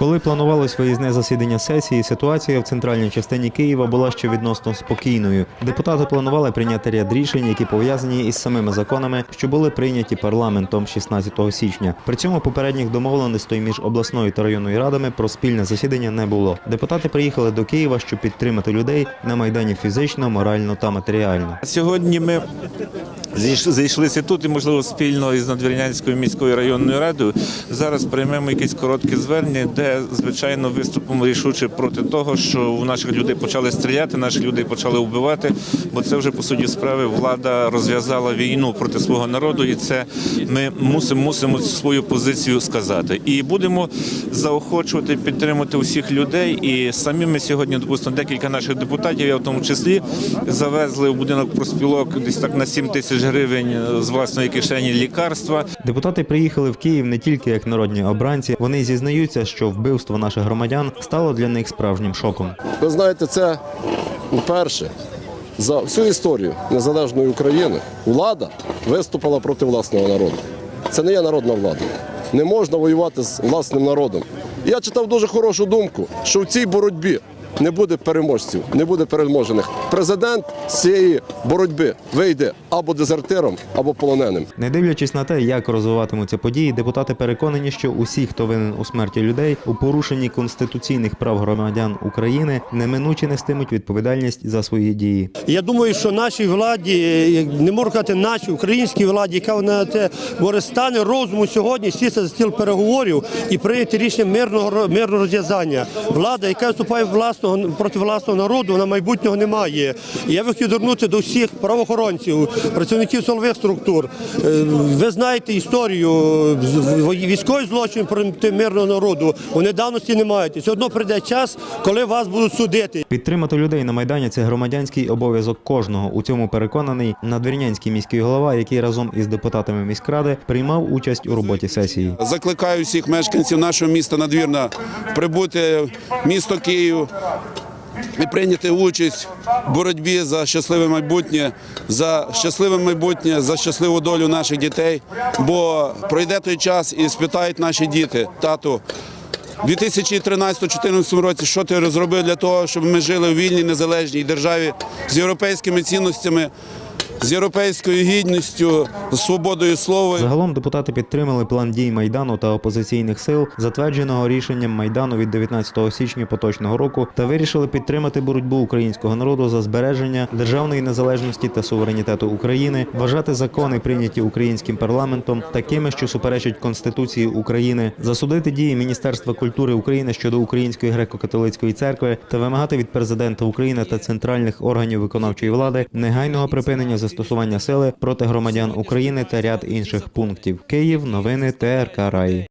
Коли планувалось виїзне засідання сесії, ситуація в центральній частині Києва була ще відносно спокійною. Депутати планували прийняти ряд рішень, які пов'язані із самими законами, що були прийняті парламентом 16 січня. При цьому попередніх домовленостей між обласною та районною радами про спільне засідання не було. Депутати приїхали до Києва, щоб підтримати людей на майдані фізично, морально та матеріально. Сьогодні ми зійш- зійшлися тут і, можливо, спільно із Надвірнянською міською районною радою. Зараз приймемо якесь коротке звернення, де, звичайно, виступимо рішуче проти того, що у наших людей почали стріляти, наших людей почали вбивати, бо це вже по суті справи влада розв'язала війну проти свого народу, і це ми мусимо мусимо свою позицію сказати. І будемо заохочувати, підтримувати усіх людей. І самі ми сьогодні, допустимо, декілька наших депутатів, я в тому числі, завезли в будинок проспілок десь так на 7 тисяч гривень з власної кишені лікарства. Депутати приїхали в Київ не тільки як народні обранці. Вони зізнаються, що вбивство наших громадян стало для них справжнім шоком. Ви знаєте, це вперше за всю історію незалежної України влада виступила проти власного народу. Це не є народна влада. Не можна воювати з власним народом. Я читав дуже хорошу думку, що в цій боротьбі не буде переможців, не буде переможених. Президент з цієї боротьби вийде або дезертиром, або полоненим. Не дивлячись на те, як розвиватимуться події, депутати переконані, що усі, хто винен у смерті людей, у порушенні конституційних прав громадян України, неминуче нестимуть відповідальність за свої дії. Я думаю, що нашій владі, не можу казати нашій українській владі, яка вона те говорить, стане розуму сьогодні сісти за стіл переговорів і прийняти рішення мирного мирного розв'язання. Влада, яка вступає виступає власного проти власного народу, вона майбутнього не має. І я би хотів звернутися до всіх правоохоронців, працівників силових структур. Е, Ви знаєте історію військовий злочин проти мирного народу. Вони давності не мають. І все одно прийде час, коли вас будуть судити. Підтримати людей на майдані це громадянський обов'язок кожного. У цьому переконаний надвірнянський міський голова, який разом із депутатами міськради приймав участь у роботі сесії. Закликаю всіх мешканців нашого міста Надвірна прибути в місто Київ і прийняти участь в боротьбі за щасливе майбутнє, за щасливе майбутнє, за щасливу долю наших дітей. Бо пройде той час і спитають наші діти, тату. У 2013-2014 році, що ти розробив для того, щоб ми жили у вільній незалежній державі з європейськими цінностями, з європейською гідністю, з свободою слова. Загалом депутати підтримали план дій майдану та опозиційних сил, затвердженого рішенням майдану від 19 січня поточного року, та вирішили підтримати боротьбу українського народу за збереження державної незалежності та суверенітету України, вважати закони, прийняті українським парламентом, такими, що суперечать Конституції України, засудити дії Міністерства культури України щодо Української греко-католицької церкви та вимагати від президента України та центральних органів виконавчої влади негайного припинення застосування сили проти громадян України та ряд інших пунктів. Київ, новини ТРК Раї.